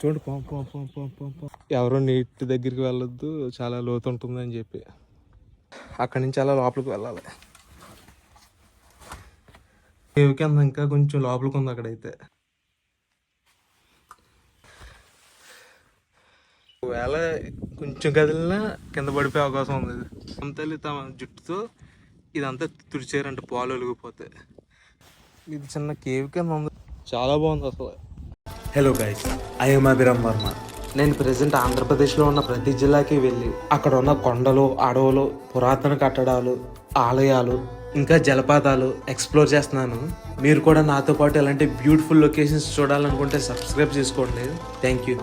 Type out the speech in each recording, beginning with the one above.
చూడండి పాం పాం పాం పాం పాం పాం. ఎవరో నీటి దగ్గరికి వెళ్ళొద్దు చాలా లోతు ఉంటుందని చెప్పి. అక్కడి నుంచి అలా లోపలికి వెళ్ళాలి. కేవ్ కింద ఇంకా కొంచెం లోపలికి ఉంది అక్కడైతే. ఒకవేళ కొంచెం కదిలినా కింద పడిపోయే అవకాశం ఉంది. అంతల్లి తమ జుట్టుతో ఇదంతా తుడిచారంటే పాలు ఒలిగిపోతే ఇది చిన్న కేవ్ కింద ఉంది. చాలా బాగుంది అసలు. Hello guys I'm Abhiram Varma నేను ప్రజెంట్ ఆంధ్రప్రదేశ్లో ఉన్న ప్రతి జిల్లాకి వెళ్ళి అక్కడ ఉన్న కొండలు అడవులు పురాతన కట్టడాలు ఆలయాలు ఇంకా జలపాతాలు ఎక్స్ప్లోర్ చేస్తున్నాను. మీరు కూడా నాతో పాటు ఇలాంటి బ్యూటిఫుల్ లొకేషన్స్ చూడాలనుకుంటే సబ్స్క్రైబ్ చేసుకోండి. Thank you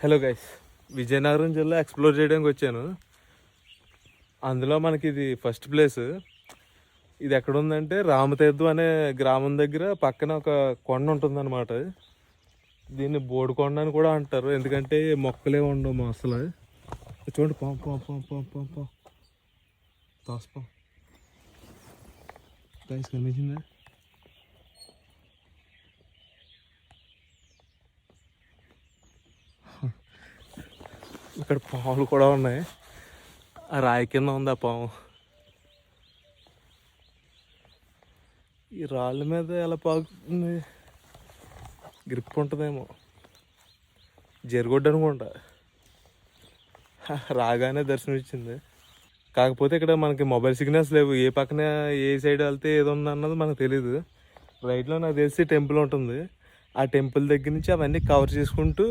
hello guys Vizianagaram జిల్లా ఎక్స్ప్లోర్ చేయడానికి వచ్చాను. అందులో మనకి ఇది ఫస్ట్ ప్లేస్ ఇది ఎక్కడ ఉందంటే రామతీర్థం అనే గ్రామం దగ్గర పక్కన ఒక కొండ ఉంటుందన్నమాట. దీన్ని బోడికొండ అని కూడా అంటారు. ఎందుకంటే మొక్కలే ఉండవు అసలు. చూడండి పాం పాం పాం పాం పాం పాం. తోసపాం గైస్ కనిపించిందా ఇక్కడ పాములు కూడా ఉన్నాయి. ఆ రాయి కింద ఉంది ఆ పాము. రాళ్ళ మీద ఎలా పాకుతుంది? గ్రిప్ ఉంటుందేమో. జరిగొడ్డు అనుకుంటా రాగానే దర్శనం ఇచ్చింది కాకపోతే ఇక్కడ మనకి మొబైల్ సిగ్నల్స్ లేవు. ఏ పక్కన ఏ సైడ్ వెళ్తే ఏది ఉంది అన్నది మనకు తెలియదు రైట్లో నాకు తెలిసి టెంపుల్ ఉంటుంది. ఆ టెంపుల్ దగ్గర నుంచి అవన్నీ కవర్ చేసుకుంటూ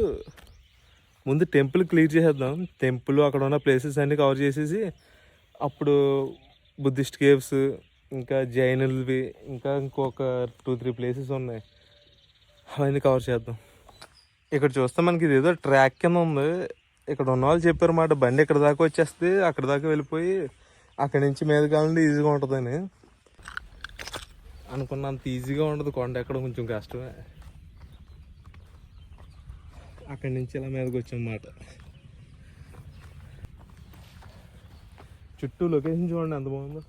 ముందు టెంపుల్ క్లియర్ చేసేద్దాం. టెంపుల్ అక్కడ ఉన్న ప్లేసెస్ అన్నీ కవర్ చేసేసి అప్పుడు బుద్ధిస్ట్ కేవ్స్ ఇంకా జైనులవి ఇంకా ఇంకొక టూ త్రీ ప్లేసెస్ ఉన్నాయి. అవన్నీ కవర్ చేద్దాం. ఇక్కడ చూస్తే మనకి ఇది ఏదో ట్రాక్ కింద ఉంది. ఇక్కడ ఉన్న వాళ్ళు చెప్పారు మాట బండి ఇక్కడ దాకా వచ్చేస్తే అక్కడ దాకా వెళ్ళిపోయి అక్కడి నుంచి మీద కావాలంటే ఈజీగా ఉంటుందని. అనుకున్నంత ఈజీగా ఉండదు కొండ ఎక్కడ కొంచెం కష్టమే. అక్కడి నుంచి ఇలా మీదకి వచ్చామన్నమాట. చుట్టూ లొకేషన్ చూడండి ఎంత బాగుందో.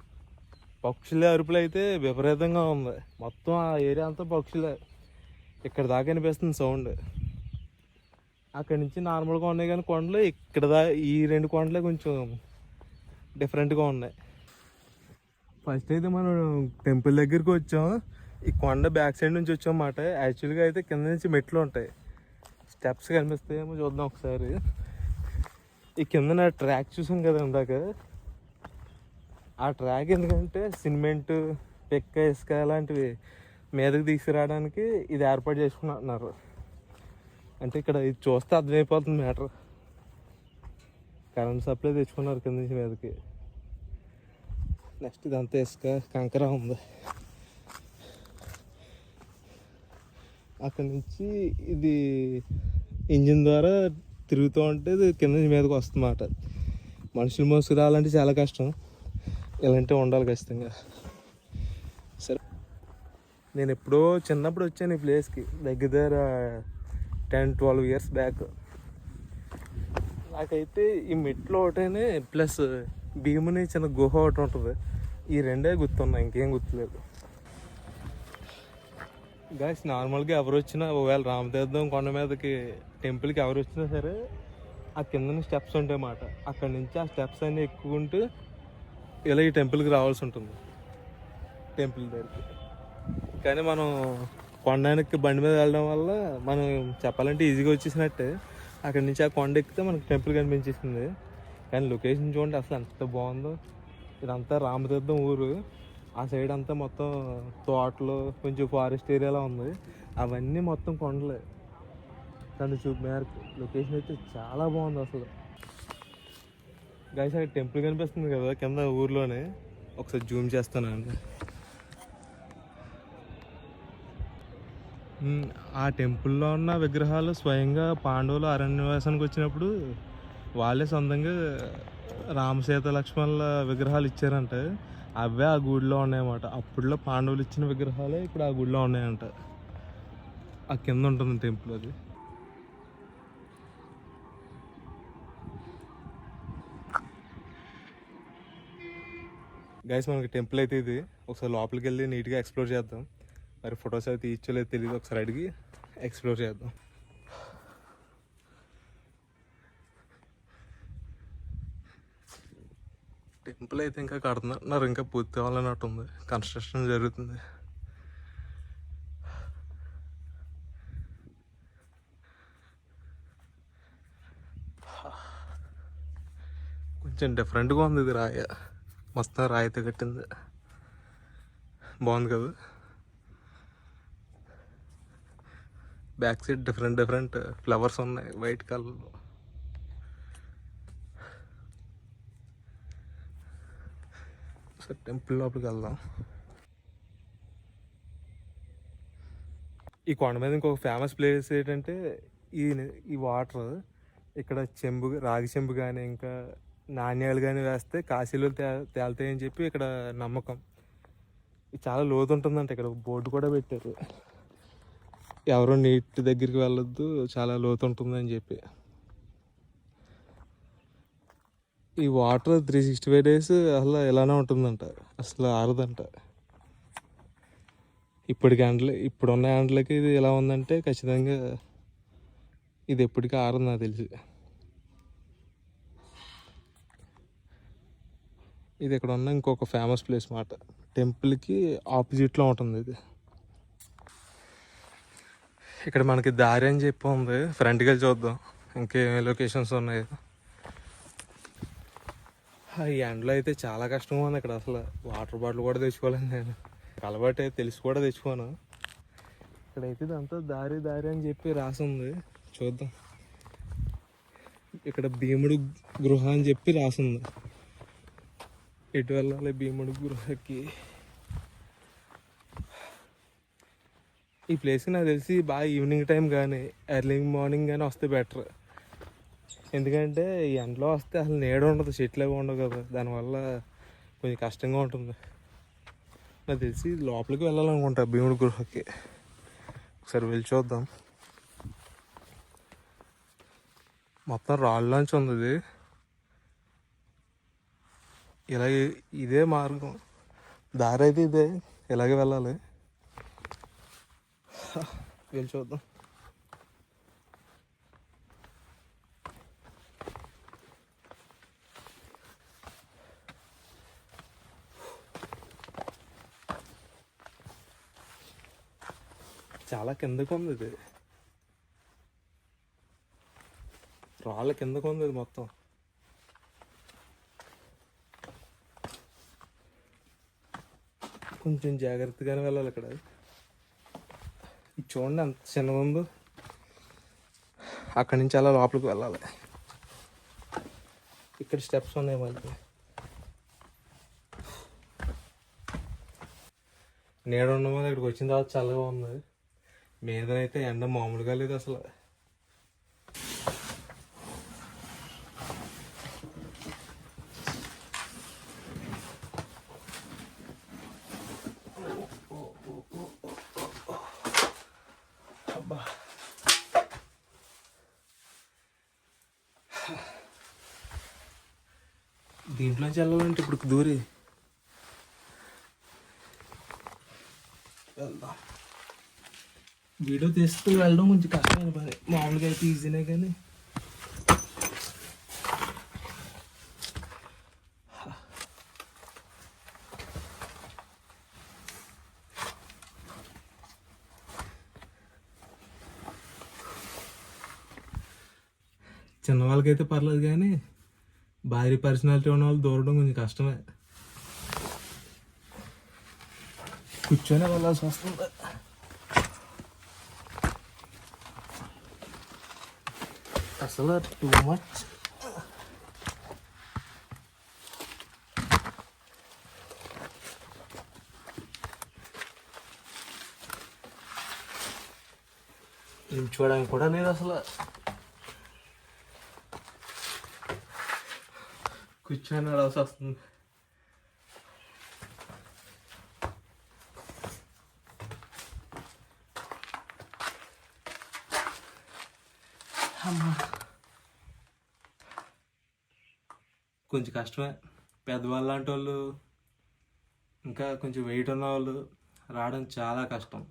పక్షుల అరుపులు అయితే విపరీతంగా ఉంది. మొత్తం ఆ ఏరియా అంతా పక్షులే. ఇక్కడ దాకా అనిపిస్తుంది సౌండ్. అక్కడి నుంచి నార్మల్గా ఉన్నాయి కానీ కొండలు ఇక్కడ దా ఈ రెండు కొండలే కొంచెం డిఫరెంట్గా ఉన్నాయి. ఫస్ట్ అయితే మనం టెంపుల్ దగ్గరికి వచ్చాం. ఈ కొండ బ్యాక్ సైడ్ నుంచి వచ్చాం అన్నమాట. యాక్చువల్గా అయితే కింద నుంచి మెట్లు ఉంటాయి. స్టెప్స్ కనిపిస్తాయేమో చూద్దాం ఒకసారి. ఈ కింద ట్రాక్ చూసాం కదా ఇందాక. ఆ ట్రాక్ ఎందుకంటే సిమెంట్ పెక్క ఇసుక అలాంటివి మీదకి తీసుకురావడానికి ఇది ఏర్పాటు చేసుకున్నారు అంటే ఇక్కడ ఇది చూస్తే అర్థమైపోతుంది మ్యాటర్. కరెంట్ సప్లై తెచ్చుకున్నారు కింద నుంచి మీదకి. నెక్స్ట్ ఇదంతా ఇసుక కంకర ఉంది. అక్కడ నుంచి ఇది ఇంజిన్ ద్వారా తిరుగుతూ ఉంటే ఇది కింద నుంచి మీదకి వస్తుందన్నమాట. మనుషులు మోసుకు రావాలంటే చాలా కష్టం. ఇలాంటివి ఉండాలి ఖచ్చితంగా. సరే. నేను ఎప్పుడో చిన్నప్పుడు వచ్చాను ఈ ప్లేస్కి దగ్గర దగ్గర టెన్ ట్వెల్వ్ ఇయర్స్ బ్యాక్ నాకైతే ఈ మెట్లు ఒకటేనే ప్లస్ భీముని చిన్న గుహ ఒకటి ఉంటుంది. ఈ రెండే గుర్తున్నాయి ఇంకేం గుర్తులేదు. గాయస్ నార్మల్గా ఎవరు వచ్చినా ఒకవేళ రామతీర్థం కొండ మీదకి టెంపుల్కి ఎవరు వచ్చినా సరే ఆ కింద స్టెప్స్ ఉంటాయి అన్నమాట అక్కడి నుంచి ఆ స్టెప్స్ అన్నీ ఎక్కుకుంటూ ఇలా ఈ టెంపుల్కి రావాల్సి ఉంటుంది? టెంపుల్ దగ్గరికి. కానీ మనం కొండానికి బండి మీద వెళ్ళడం వల్ల మనం చెప్పాలంటే ఈజీగా వచ్చేసినట్టే. అక్కడి నుంచి ఆ కొండ ఎక్కితే మనకు టెంపుల్ కనిపించేసింది. కానీ లొకేషన్ చూడండి అసలు ఎంత బాగుందో. ఇదంతా రామతీర్థం ఊరు. ఆ సైడ్ అంతా మొత్తం తోటలు కొంచెం ఫారెస్ట్ ఏరియాలో ఉంది. అవన్నీ మొత్తం కొండలే. కానీ చూపు మేరకు లొకేషన్ అయితే చాలా బాగుంది అసలు. గైస్ అక్కడ టెంపుల్ కనిపిస్తుంది కదా కింద ఊర్లోనే. ఒకసారి జూమ్ చేస్తాను అండి. ఆ టెంపుల్లో ఉన్న విగ్రహాలు స్వయంగా పాండవులు అరణ్యవాసానికి వచ్చినప్పుడు వాళ్ళే సొంతంగా రామసీత లక్ష్మణుల విగ్రహాలు ఇచ్చారంట. అవే ఆ గుడిలో ఉన్నాయన్నమాట. అప్పుడులో పాండవులు ఇచ్చిన విగ్రహాలే ఇప్పుడు ఆ గుడిలో ఉన్నాయంట. ఆ కింద ఉంటుంది టెంపుల్ అది. గైస్ మనకి టెంపుల్ అయితే ఇది. ఒకసారి లోపలికి వెళ్ళి నీట్గా ఎక్స్ప్లోర్ చేద్దాం. మరి ఫొటోస్ అయితే తీయచ్చలేదు తెలియదు ఒకసారి అడిగి ఎక్స్ప్లోర్ చేద్దాం. టెంపుల్ అయితే ఇంకా కడుతున్నారు. ఇంకా పూర్తి అవ్వాలన్నట్టు ఉంది. కన్స్ట్రక్షన్ జరుగుతుంది. కొంచెం డిఫరెంట్గా ఉంది ఇది రాయ. మస్తు రాయితో కట్టింది. బాగుంది కదా? Back side different different flowers ఉన్నాయి వైట్ కలర్లో సరే టెంపుల్ లోపలికి వెళ్దాం. ఈ కొండ మీద ఇంకొక ఫేమస్ ప్లేస్ ఏంటంటే ఈ ఈ వాటర్ ఇక్కడ చెంబు రాగి చెంబు కానీ ఇంకా నాణ్యాలు కానీ వేస్తే కాశీలో తే తేలుతాయని చెప్పి ఇక్కడ నమ్మకం. చాలా లోతు ఉంటుందంట ఇక్కడ. బోర్డు కూడా పెట్టారు. ఎవరు నీటి దగ్గరికి వెళ్ళొద్దు చాలా లోతు ఉంటుందని చెప్పి. ఈ water three sixty five days అసలు ఇలానే ఉంటుందంట. అసలు ఆరదంట. ఇప్పటికి ఎండలు ఇప్పుడున్న ఎండలకి ఇది ఎలా ఉందంటే ఖచ్చితంగా ఇది ఎప్పటికీ ఆరదు నాకు తెలిసి. ఇది ఇక్కడ ఉన్న ఇంకొక ఫేమస్ ప్లేస్ మాట. టెంపుల్కి ఆపోజిట్లో ఉంటుంది ఇది. ఇక్కడ మనకి దారి అని చెప్పి ఉంది. ఫ్రంట్కి వెళ్ళి చూద్దాం. ఇంకేం లొకేషన్స్ ఉన్నాయి? ఆ ఈ ఎండలో అయితే చాలా కష్టంగా ఉంది ఇక్కడ అసలు. వాటర్ బాటిల్ కూడా తెచ్చుకోలేదు నేను. అలవాటు అయితే తెలిసి కూడా తెచ్చుకోను. ఇక్కడైతే ఇదంతా దారి దారి అని చెప్పి రాసి ఉంది. చూద్దాం. ఇక్కడ భీముడు గృహ అని చెప్పి రాసింది ఎటు వెళ్ళాలి భీముడు గృహకి. ఈ ప్లేస్కి నాకు తెలిసి బాగా ఈవినింగ్ టైం కానీ ఎర్లీ మార్నింగ్ కానీ వస్తే బెటర్ ఎందుకంటే ఎండలో వస్తే అసలు నీడ ఉండదు చెట్లు అవి ఉండవు కదా. దానివల్ల కొంచెం కష్టంగా ఉంటుంది. నాకు తెలిసి లోపలికి వెళ్ళాలనుకుంటా భీముడి గృహకి. ఒకసారి వెళ్ళి చూద్దాం. మొత్తం రాళ్ళలోంచి ఉంది ఇలాగే ఇదే మార్గం. దారి అయితే ఇదే. ఇలాగే వెళ్ళాలి. వెళ్ళి చూద్దాం. చాలా కిందకు ఉంది ఇది. రాళ్ళ కిందకు ఉంది ఇది మొత్తం. కొంచెం జాగ్రత్తగానే వెళ్ళాలి ఇక్కడ ఇది చూడండి ఎంత చిన్న ఉందో అక్కడి నుంచి అలా లోపలికి వెళ్ళాలి. ఇక్కడ స్టెప్స్ ఉన్నాయి మళ్ళీ నీడ ఉన్న ఇక్కడికి వచ్చిన తర్వాత చల్లగా ఉంది. మీదనైతే ఎండ మామూలుగా లేదు అసలు. నుంచి వెళ్ళాలంటే ఇప్పుడు దూరి. వెళ్దాం. వీడియో తీస్తూ వెళ్ళడం కొంచెం కష్టమైన పని. మామూలుగా అయితే ఈజీనే కానీ. చిన్నవాళ్ళకైతే పర్లేదు కానీ భారీ పర్సనాలిటీ ఉన్న వాళ్ళు దూరడం కొంచెం కష్టమే కూర్చొని వెళ్ళాల్సి వస్తుంది అసలు టూ మచ్ నిల్చోడానికి కూడా లేదు అసలు కూర్చొని నడవలసి వస్తుంది అమ్మా కొంచెం కష్టమే. పెద్దవాళ్ళు లాంటి వాళ్ళు ఇంకా కొంచెం వెయిట్ ఉన్న వాళ్ళు రావడం చాలా కష్టం.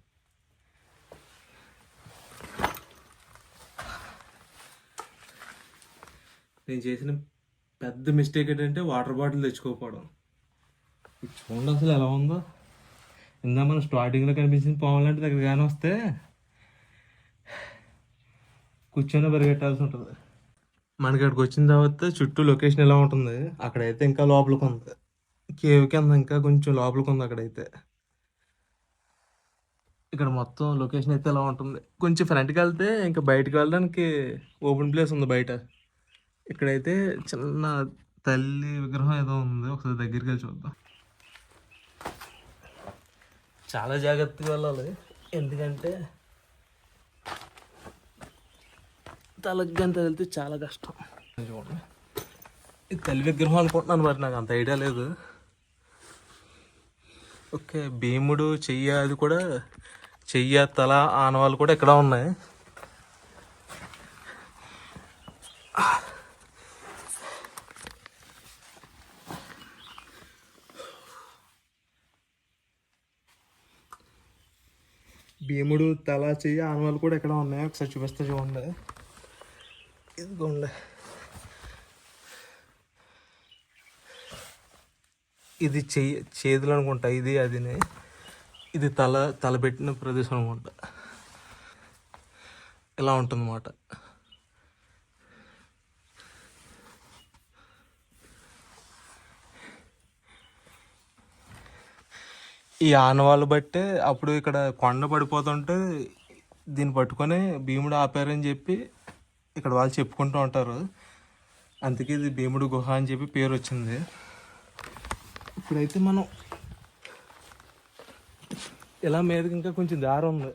నేను చేసిన పెద్ద మిస్టేక్ ఏంటంటే వాటర్ బాటిల్ తెచ్చుకోకపోవడం. చూడండి అసలు ఎలా ఉందో. ఇందా మనం స్టార్టింగ్లో కనిపించిన పాము లాంటి దగ్గర కానీ వస్తే కూర్చొని పరిగెట్టాల్సి ఉంటుంది. మనకి అక్కడికి వచ్చిన తర్వాత చుట్టూ లొకేషన్ ఎలా ఉంటుంది? అక్కడైతే ఇంకా లోపలికి ఉంది. కేవ్ కింద ఇంకా కొంచెం లోపలికి ఉంది అక్కడైతే. ఇక్కడ మొత్తం లొకేషన్ అయితే ఎలా ఉంటుంది? కొంచెం ఫ్రంట్కి వెళ్తే ఇంకా బయటకు వెళ్ళడానికి ఓపెన్ ప్లేస్ ఉంది బయట. ఇక్కడైతే చిన్న తల్లి విగ్రహం ఏదో ఉంది. ఒకసారి దగ్గరికి వెళ్ళి చూద్దాం. చాలా జాగ్రత్తగా వెళ్ళాలి. ఎందుకంటే తలగ్గంత వెళ్తే చాలా కష్టం. చూడండి. ఇది తల్లి విగ్రహం అనుకుంటున్నాను మరి. నాకు అంత ఐడియా లేదు. ఓకే భీముడు చెయ్య అది కూడా చెయ్య తల ఆనవాళ్ళు కూడా ఇక్కడ ఉన్నాయి. భీముడు తల చెయ్యి ఆనవాళ్ళు కూడా ఇక్కడ ఉన్నాయి ఒకసారి చూపిస్తే చూడండి. ఇదిగోండి. ఇది చెయ్యి చేతులు అనుకుంటా ఇది అదినే. ఇది తల తలపెట్టిన ప్రదేశం అనుకుంటా. ఇలా ఉంటుందన్నమాట. ఈ ఆనవాళ్ళు బట్టే అప్పుడు ఇక్కడ కొండ పడిపోతుంటే దీన్ని పట్టుకొని భీముడు ఆపారని చెప్పి ఇక్కడ వాళ్ళు చెప్పుకుంటూ ఉంటారు. అందుకే ఇది భీముడు గుహ అని చెప్పి పేరు వచ్చింది. ఇప్పుడైతే మనం ఇలా మీదకి ఇంకా కొంచెం దారి ఉంది.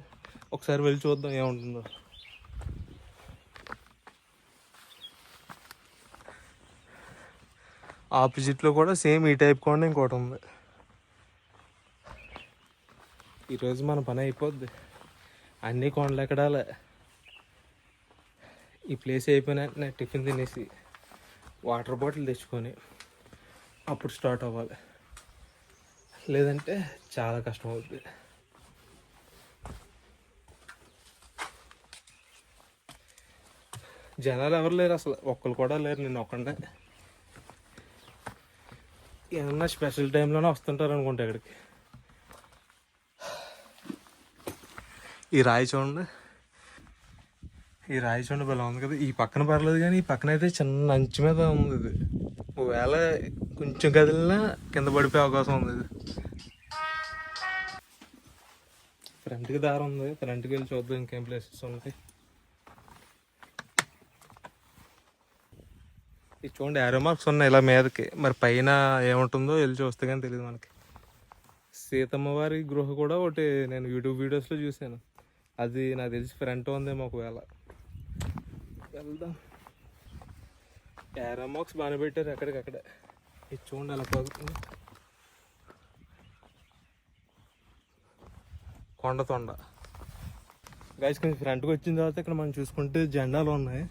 ఒకసారి వెళ్ళి చూద్దాం ఏముంటుందో. ఆపోజిట్లో కూడా సేమ్ ఈ టైప్ కొండ ఇంకోటి ఉంది. ఈరోజు మన పని అయిపోద్ది. అన్నీ కొండలు ఎక్కడాలే. ఈ ప్లేస్ అయిపోయిన వెంటనే టిఫిన్ తినేసి వాటర్ బాటిల్ తెచ్చుకొని అప్పుడు స్టార్ట్ అవ్వాలి. లేదంటే చాలా కష్టం అవుతుంది జనాలు ఎవరు లేరు అసలు. ఒక్కరు కూడా లేరు నేను ఒక్కడే ఏమన్నా స్పెషల్ టైంలోనే వస్తుంటారు అనుకుంటా ఇక్కడికి. ఈ రాయి చూడండి. ఈ రాయి చూడండి భలే ఉంది కదా. ఈ పక్కన పర్లేదు కానీ ఈ పక్కన అయితే చిన్న అంచు మీద ఉంది ఇది. ఒకవేళ కొంచెం కదిలినా కింద పడిపోయే అవకాశం ఉంది ఇది. ఫ్రంట్కి దారి ఉంది. ఫ్రంట్కి వెళ్ళి చూద్దాం ఇంకేం ప్లేసెస్ ఉంటాయి. ఇది చూడండి యారో మార్క్స్ ఉన్నాయి ఇలా మీదకి. మరి పైన ఏముంటుందో వెళ్ళి చూస్తే కానీ తెలియదు మనకి. సీతమ్మ వారి గృహ కూడా ఒకటి నేను యూట్యూబ్ వీడియోస్లో చూశాను. అది నాకు తెలిసి ఫ్రంట్ ఉందేమో ఒకవేళ. వెళ్దాం. ఏరో బాగానే పెట్టారు ఎక్కడికక్కడే. ఇది చూడండి అలా పగుతుంది కొండ తొండ. గైస్ కొంచెం ఫ్రంట్కి వచ్చిన తర్వాత ఇక్కడ మనం చూసుకుంటే జెండాలు ఉన్నాయి.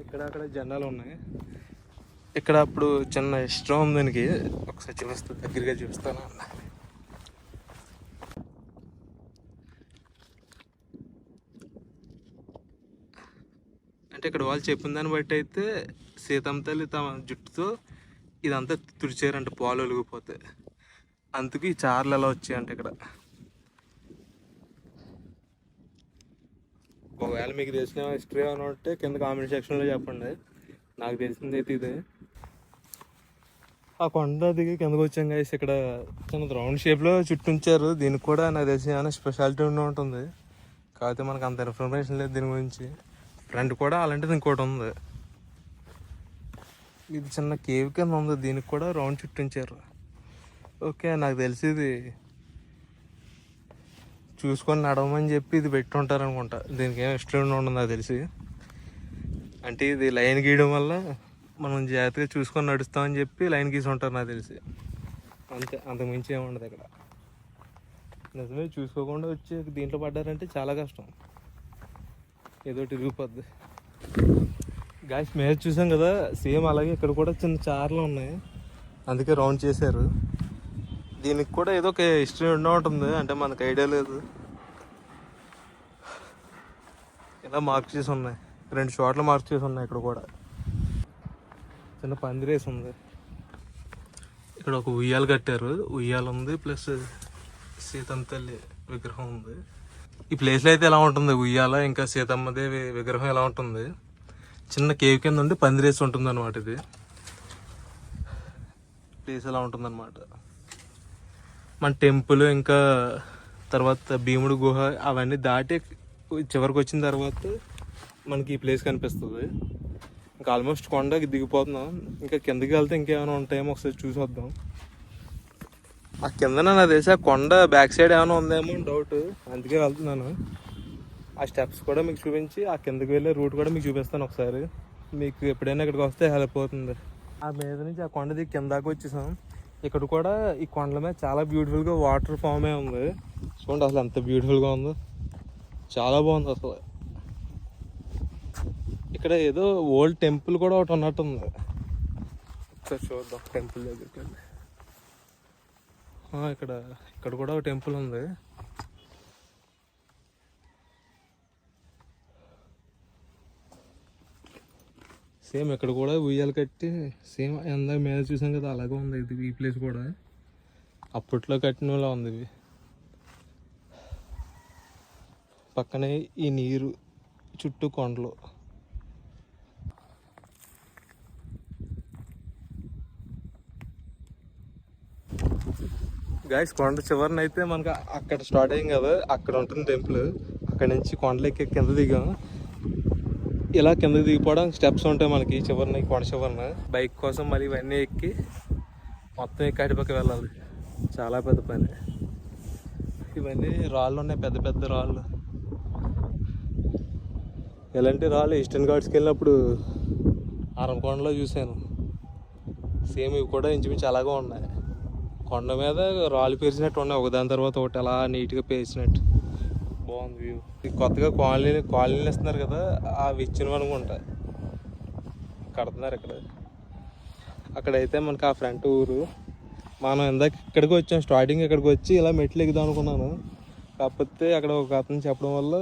ఇక్కడ అక్కడ జెండాలు ఉన్నాయి. ఇక్కడ అప్పుడు చిన్న ఇష్టం ఉంది దీనికి. ఒకసారి చూపిస్తా దగ్గరగా చూపిస్తాను. అంటే ఇక్కడ వాళ్ళు చెప్పిన దాన్ని బట్టి అయితే సీతమ్మ తల్లి తమ జుట్టుతో ఇదంతా తుడిచారంట పాలు ఒలిగిపోతే. అందుకు ఈ చార్లు ఎలా వచ్చాయంట ఇక్కడ. ఒకవేళ మీకు తెలిసిన హిస్టరీ ఏమైనా ఉంటే కింద కామెంట్ సెక్షన్లో చెప్పండి. నాకు తెలిసింది అయితే ఇదే. ఆ కొండ దిగి కిందకు వచ్చాం గైస్ ఇక్కడ చిన్న రౌండ్ షేప్లో చుట్టూంచారు దీనికి కూడా నాకు తెలిసి ఏమైనా స్పెషాలిటీ ఉండి ఉంటుంది. కాకపోతే మనకు అంత ఇన్ఫర్మేషన్ లేదు దీని గురించి. ఫ్రంట్ కూడా అలాంటిది ఇంకోటి ఉంది. ఇది చిన్న కేవ్ కింద ఉంది. దీనికి కూడా రౌండ్ చుట్టించారు. ఓకే నాకు తెలిసి ఇది చూసుకొని నడవమని చెప్పి ఇది పెట్టి ఉంటారు అనుకుంటా దీనికి ఏం ఇష్టం ఉండదు నాకు తెలిసి. అంటే ఇది లైన్ గీయడం వల్ల మనం జాగ్రత్తగా చూసుకొని నడుస్తామని చెప్పి లైన్ గీసి ఉంటారు నాకు తెలిసి. అంతే అంతకుమించి ఏముండదు ఇక్కడ. నిజమే చూసుకోకుండా వచ్చి దీంట్లో పడ్డారంటే చాలా కష్టం. ఏదో తిరిగిపోద్ది గాయస్ మేము చూసాం కదా సేమ్ అలాగే ఇక్కడ కూడా చిన్న చార్లు ఉన్నాయి. అందుకే రౌండ్ చేశారు. దీనికి కూడా ఏదో ఒక హిస్టరీ ఉండే ఉంటుంది అంటే మనకు ఐడియా లేదు. ఇలా మార్క్ చేసి ఉన్నాయి. రెండు చోట్ల మార్క్ చేసి ఉన్నాయి ఇక్కడ కూడా. చిన్న పందిరేసి ఉంది. ఇక్కడ ఒక ఉయ్యాలు కట్టారు. ఉయ్యాల ఉంది ప్లస్ సీతం తల్లి విగ్రహం ఉంది. ఈ ప్లేస్లో అయితే ఎలా ఉంటుంది? ఉయ్యాల ఇంకా సీతమ్మదేవి విగ్రహం ఎలా ఉంటుంది? చిన్న కేవ్ కింద ఉండి పందిరేసి ఉంటుంది అనమాట ఇది. ప్లేస్ ఎలా ఉంటుంది అనమాట మన టెంపుల్ ఇంకా తర్వాత భీముడు గుహ అవన్నీ దాటి చివరికి వచ్చిన తర్వాత మనకి ఈ ప్లేస్ కనిపిస్తుంది. ఇంకా ఆల్మోస్ట్ కొండకి దిగిపోతున్నాం. ఇంకా కిందకి వెళ్తే ఇంకేమైనా ఉంటాయేమో ఒకసారి చూసి వద్దాం. ఆ కింద నా తెలిసి ఆ కొండ బ్యాక్ సైడ్ ఏమైనా ఉందేమో డౌట్ అందుకే వెళ్తున్నాను. ఆ స్టెప్స్ కూడా మీకు చూపించి ఆ కిందకి వెళ్ళే రూట్ కూడా మీకు చూపిస్తాను ఒకసారి. మీకు ఎప్పుడైనా ఇక్కడికి వస్తే హెల్ప్ అవుతుంది. ఆ మీద నుంచి ఆ కొండ దిగి కిందాకి వచ్చేసాం. ఇక్కడ కూడా ఈ కొండల మీద చాలా బ్యూటిఫుల్గా వాటర్ ఫామ్ ఏ ఉంది. చూడండి అసలు ఎంత బ్యూటిఫుల్గా ఉందో. చాలా బాగుంది అసలు. ఇక్కడ ఏదో ఓల్డ్ టెంపుల్ కూడా ఒకటి ఉన్నట్టుంది. ఒకసారి చూద్దాం టెంపుల్ దగ్గరికి వెళ్ళి. ఇక్కడ ఇక్కడ కూడా ఒక టెంపుల్ ఉంది. సేమ్ ఇక్కడ కూడా ఉయ్యాలు కట్టి సేమ్ ఎందాక మీద చూసాం కదా అలాగే ఉంది ఇది ఈ ప్లేస్ కూడా. అప్పట్లో కట్టినలా ఉంది ఇది పక్కనే ఈ నీరు చుట్టూ కొండలు. గాయస్ కొండ చివరిన అయితే మనకు అక్కడ స్టార్ట్ అయ్యింది కదా అక్కడ ఉంటుంది టెంపుల్ అక్కడ నుంచి కొండలు ఎక్కి కింద దిగాం. ఇలా కింద దిగిపోవడం స్టెప్స్ ఉంటాయి మనకి చివరిన కొండ చివరిన. బైక్ కోసం మళ్ళీ ఇవన్నీ ఎక్కి మొత్తం ఎక్కి అటుపక్క వెళ్ళాలి. చాలా పెద్ద పని. ఇవన్నీ రాళ్ళు ఉన్నాయి పెద్ద పెద్ద రాళ్ళు. ఇలాంటి రాళ్ళు ఈస్టర్న్ ఘాట్స్కి వెళ్ళినప్పుడు అరంకొండలో చూశాను. సేమ్ ఇవి కూడా ఇంచుమించు అలాగే ఉన్నాయి. కొండ మీద రాళ్ళు పేర్చినట్టు ఉన్నాయి. ఒకదాని తర్వాత ఒకటి అలా నీట్గా పేర్చినట్టు. బాగుంది వ్యూ కొత్తగా కాలనీ కాలనీలు ఇస్తున్నారు కదా అవి ఇచ్చినవి అనుకుంటా కడుతున్నారు ఇక్కడ. అక్కడైతే మనకి ఆ ఫ్రంట్ ఊరు. మనం ఇందాక ఇక్కడికి వచ్చాం స్టార్టింగ్ ఇక్కడికి వచ్చి ఇలా మెట్లు ఎక్కుదాం అనుకున్నాను. కాకపోతే అక్కడ ఒక అతను చెప్పడం వల్ల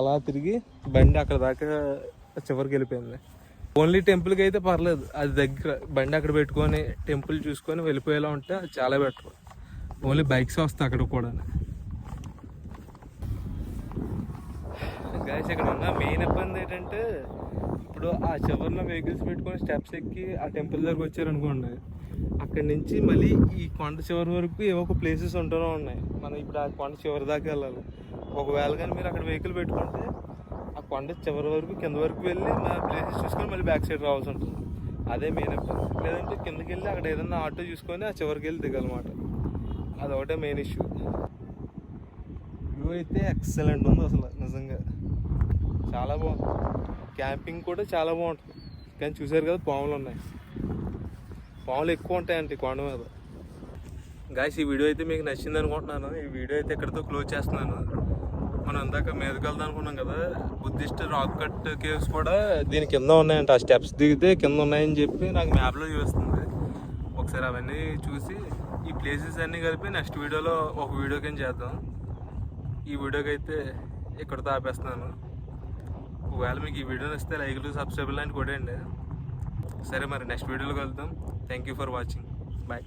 అలా తిరిగి బండి అక్కడ దాకా చివరికి వెళ్ళిపోయింది. ఓన్లీ టెంపుల్కి అయితే పర్లేదు. అది దగ్గర బండి అక్కడ పెట్టుకొని టెంపుల్ చూసుకొని వెళ్ళిపోయేలా ఉంటే అది చాలా బెటర్ ఓన్లీ బైక్స్ వస్తాయి అక్కడ కూడా. గాయస్ ఇక్కడ ఉన్న మెయిన్ ఇబ్బంది ఏంటంటే ఇప్పుడు ఆ చివరిలో వెహికల్స్ పెట్టుకొని స్టెప్స్ ఎక్కి ఆ టెంపుల్ దగ్గరకు వచ్చారనుకోండి అక్కడి నుంచి మళ్ళీ ఈ కొండ చివరి వరకు ఏవో ఒక ప్లేసెస్ ఉంటూనే ఉన్నాయి. మనం ఇప్పుడు ఆ కొండ చివరి దాకా వెళ్ళాలి. ఒకవేళ కానీ మీరు అక్కడ వెహికల్ పెట్టుకుంటే కొండ చివరి వరకు కింద వరకు వెళ్ళి మా ప్లేసెస్ చూసుకొని మళ్ళీ బ్యాక్ సైడ్ రావాల్సి ఉంటుంది. అదే మెయిన్ ఇబ్బంది లేదంటే కిందకి వెళ్ళి అక్కడ ఏదన్నా ఆటో చూసుకొని ఆ చివరికి వెళ్ళి దిగాలన్నమాట. అదొకటే మెయిన్ ఇష్యూ వ్యూ అయితే ఎక్సలెంట్ ఉంది అసలు నిజంగా. చాలా బాగుంది. క్యాంపింగ్ కూడా చాలా బాగుంటుంది. కానీ చూసారు కదా పాములు ఉన్నాయి. పాములు ఎక్కువ ఉంటాయండి కొండ మీద. గాయస్ ఈ వీడియో అయితే మీకు నచ్చింది అనుకుంటున్నాను. ఈ వీడియో అయితే ఇక్కడితో క్లోజ్ చేస్తున్నాను. మనం ఇందాక మీదకి అనుకున్నాం కదా బుద్ధిస్ట్ రాక్ కట్ కేవ్స్ కూడా దీని కింద ఉన్నాయంట ఆ స్టెప్స్ దిగితే కింద ఉన్నాయని చెప్పి నాకు మ్యాప్లో చూపిస్తుంది. ఒకసారి అవన్నీ చూసి ఈ ప్లేసెస్ అన్నీ కలిపి నెక్స్ట్ వీడియోలో ఒక వీడియో కింద చేద్దాం. ఈ వీడియోకి అయితే ఇక్కడితో ఆపేస్తున్నాను. ఒకవేళ మీకు ఈ వీడియో నచ్చితే లైక్లు సబ్స్క్రైబ్ లాంటి కొట్టేయండి. సరే మరి నెక్స్ట్ వీడియోలో కలుద్దాం. Thank you for watching bye